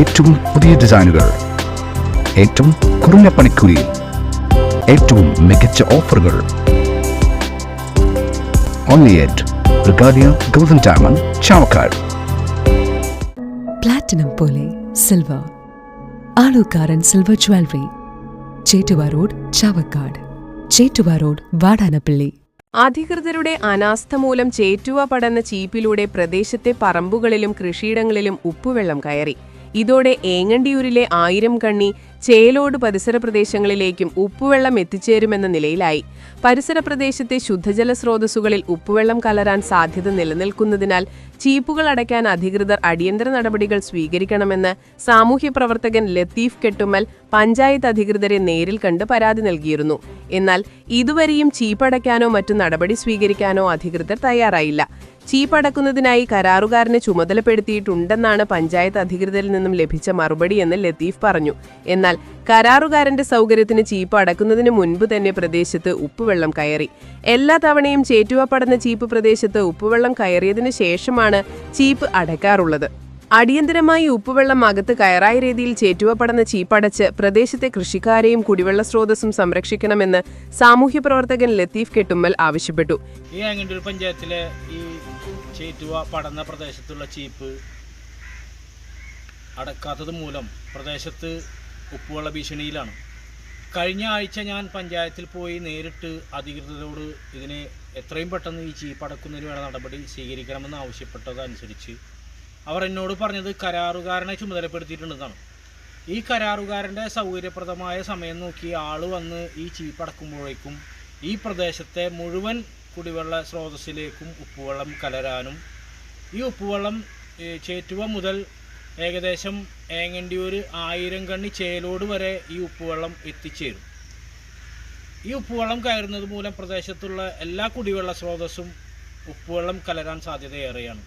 ഏറ്റവും പുതിയ ഡിസൈനുകൾ. ഏറ്റവും കുറഞ്ഞ പണിക്കൂലിയിൽ ഏറ്റവും മികച്ച ഓഫറുകൾ. Only at Regalia golden diamond Chavakkad platinum പോലെ silver Alukkaran silver jewellery Chettuva road Chavakkad Chettuva road Vadanappally അധികൃതരുടെ അനാസ്ഥ മൂലം ചേറ്റുവ പടന്ന ചീപ്പിലൂടെ പ്രദേശത്തെ പറമ്പുകളിലും കൃഷിയിടങ്ങളിലും ഉപ്പുവെള്ളം കയറി. ഇതോടെ ഏങ്ങണ്ടിയൂരിലെ ആയിരം കണ്ണി ചേലോട് പരിസര പ്രദേശങ്ങളിലേക്കും ഉപ്പുവെള്ളം എത്തിച്ചേരുമെന്ന നിലയിലായി. പരിസര പ്രദേശത്തെ ശുദ്ധജല സ്രോതസ്സുകളിൽ ഉപ്പുവെള്ളം കലരാൻ സാധ്യത നിലനിൽക്കുന്നതിനാൽ ചീപ്പുകൾ അടയ്ക്കാൻ അധികൃതർ അടിയന്തര നടപടികൾ സ്വീകരിക്കണമെന്ന് സാമൂഹ്യ പ്രവർത്തകൻ ലത്തീഫ് കെട്ടുമ്മൽ പഞ്ചായത്ത് അധികൃതരെ നേരിൽ കണ്ട് പരാതി നൽകിയിരുന്നു. എന്നാൽ ഇതുവരെയും ചീപ്പടയ്ക്കാനോ മറ്റു നടപടി സ്വീകരിക്കാനോ അധികൃതർ തയ്യാറായില്ല. ചീപ്പടക്കുന്നതിനായി കരാറുകാരനെ ചുമതലപ്പെടുത്തിയിട്ടുണ്ടെന്നാണ് പഞ്ചായത്ത് അധികൃതരിൽ നിന്നും ലഭിച്ച മറുപടിയെന്ന് ലത്തീഫ് പറഞ്ഞു. എന്നാൽ കരാറുകാരന്റെ സൗകര്യത്തിന് ചീപ്പ് അടക്കുന്നതിന് മുൻപ് തന്നെ പ്രദേശത്ത് ഉപ്പുവെള്ളം കയറി. എല്ലാ തവണയും ചേറ്റുവ പടന്ന ചീപ്പ് പ്രദേശത്ത് ഉപ്പുവെള്ളം കയറിയതിനു ശേഷമാണ് ചീപ്പ് അടയ്ക്കാറുള്ളത്. അടിയന്തരമായി ഉപ്പുവെള്ളം അകത്ത് കയറായ രീതിയിൽ ചേറ്റുവ പടന്ന ചീപ്പടച്ച് പ്രദേശത്തെ കൃഷിക്കാരെയും കുടിവെള്ള സ്രോതസ്സും സംരക്ഷിക്കണമെന്ന് സാമൂഹ്യ പ്രവർത്തകൻ ലത്തീഫ് കെട്ടുമ്മൽ ആവശ്യപ്പെട്ടു. ഈ ആങ്ങണ്ടൂർ പഞ്ചായത്തിലെ ഈ ചേറ്റുവ പടന്ന പ്രദേശത്തുള്ള ചീപ്പ് അടക്കാത്തത് മൂലം പ്രദേശത്ത് ഉപ്പുവെള്ള ഭീഷണിയിലാണ്. കഴിഞ്ഞ ആഴ്ച ഞാൻ പഞ്ചായത്തിൽ പോയി നേരിട്ട് അധികൃതരോട് ഇതിനെ എത്രയും പെട്ടെന്ന് ഈ ചീപ്പ് അടക്കുന്നതിന് വേണ്ട നടപടി സ്വീകരിക്കണമെന്ന് ആവശ്യപ്പെട്ടതനുസരിച്ച് അവർ എന്നോട് പറഞ്ഞത് കരാറുകാരനെ ചുമതലപ്പെടുത്തിയിട്ടുണ്ടെന്നാണ്. ഈ കരാറുകാരന്റെ സൗകര്യപ്രദമായ സമയം നോക്കി ആൾ വന്ന് ഈ ചീപ്പ് അടക്കുമ്പോഴേക്കും ഈ പ്രദേശത്തെ മുഴുവൻ കുടിവെള്ള സ്രോതസ്സിലേക്കും ഉപ്പുവെള്ളം കലരാനും ഈ ഉപ്പുവെള്ളം ചേറ്റുവ മുതൽ ഏകദേശം ഏങ്ങണ്ടിയൂർ ആയിരം കണ്ണി ചേലോട് വരെ ഈ ഉപ്പുവെള്ളം എത്തിച്ചേരും. ഈ ഉപ്പുവെള്ളം കയറുന്നത് മൂലം പ്രദേശത്തുള്ള എല്ലാ കുടിവെള്ള സ്രോതസ്സും ഉപ്പുവെള്ളം കലരാൻ സാധ്യതയേറെയാണ്.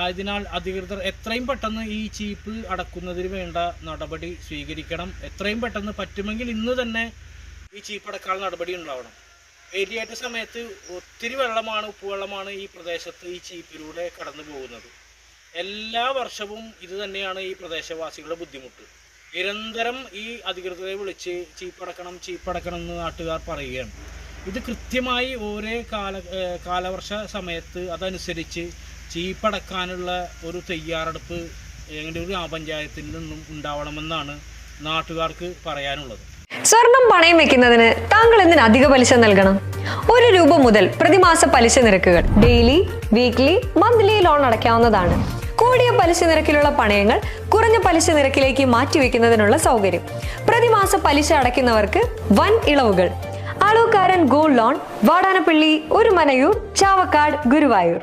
ആയതിനാൽ അധികൃതർ എത്രയും പെട്ടെന്ന് ഈ ചീപ്പ് അടക്കുന്നതിന് വേണ്ട നടപടി സ്വീകരിക്കണം. എത്രയും പെട്ടെന്ന് പറ്റുമെങ്കിൽ ഇന്ന് തന്നെ ഈ ചീപ്പ് അടക്കാനുള്ള നടപടി ഉണ്ടാവണം. വേലിയേറ്റ സമയത്ത് ഒത്തിരി വെള്ളമാണ് ഉപ്പുവെള്ളമാണ് ഈ പ്രദേശത്ത് ഈ ചീപ്പിലൂടെ കടന്നു പോകുന്നത്. എല്ലാ വർഷവും ഇത് തന്നെയാണ് ഈ പ്രദേശവാസികളുടെ ബുദ്ധിമുട്ട്. നിരന്തരം ഈ അധികൃതരെ വിളിച്ച് ചീപ്പടക്കണം ചീപ്പടക്കണം എന്ന് നാട്ടുകാർ പറയുകയാണ്. ഇത് കൃത്യമായി ഓരോ കാല കാലവർഷ സമയത്ത് അതനുസരിച്ച് ചീപ്പടക്കാനുള്ള ഒരു തയ്യാറെടുപ്പ് ഒരു ഗ്രാമപഞ്ചായത്തിൽ നിന്നും ഉണ്ടാവണമെന്നാണ് നാട്ടുകാർക്ക് പറയാനുള്ളത്. സ്വർണം പണയം വെക്കുന്നതിന് താങ്കൾ എന്തിന് അധിക പലിശ നൽകണം? ഒരു രൂപ മുതൽ പ്രതിമാസ പലിശ നിരക്കുകൾ ഡെയിലി വീക്ക്ലി മന്ത്ലി ലോൺ അടയ്ക്കാവുന്നതാണ്. കൂടിയ പലിശ നിരക്കിലുള്ള പണയങ്ങൾ കുറഞ്ഞ പലിശ നിരക്കിലേക്ക് മാറ്റിവെക്കുന്നതിനുള്ള സൗകര്യം. പ്രതിമാസ പലിശ അടയ്ക്കുന്നവർക്ക് വൻ ഇളവുകൾ. ആളൂക്കാരൻ ഗോൾഡ് ലോൺ വാടാനപ്പള്ളി ഒരു മനയൂർ ചാവക്കാട് ഗുരുവായൂർ.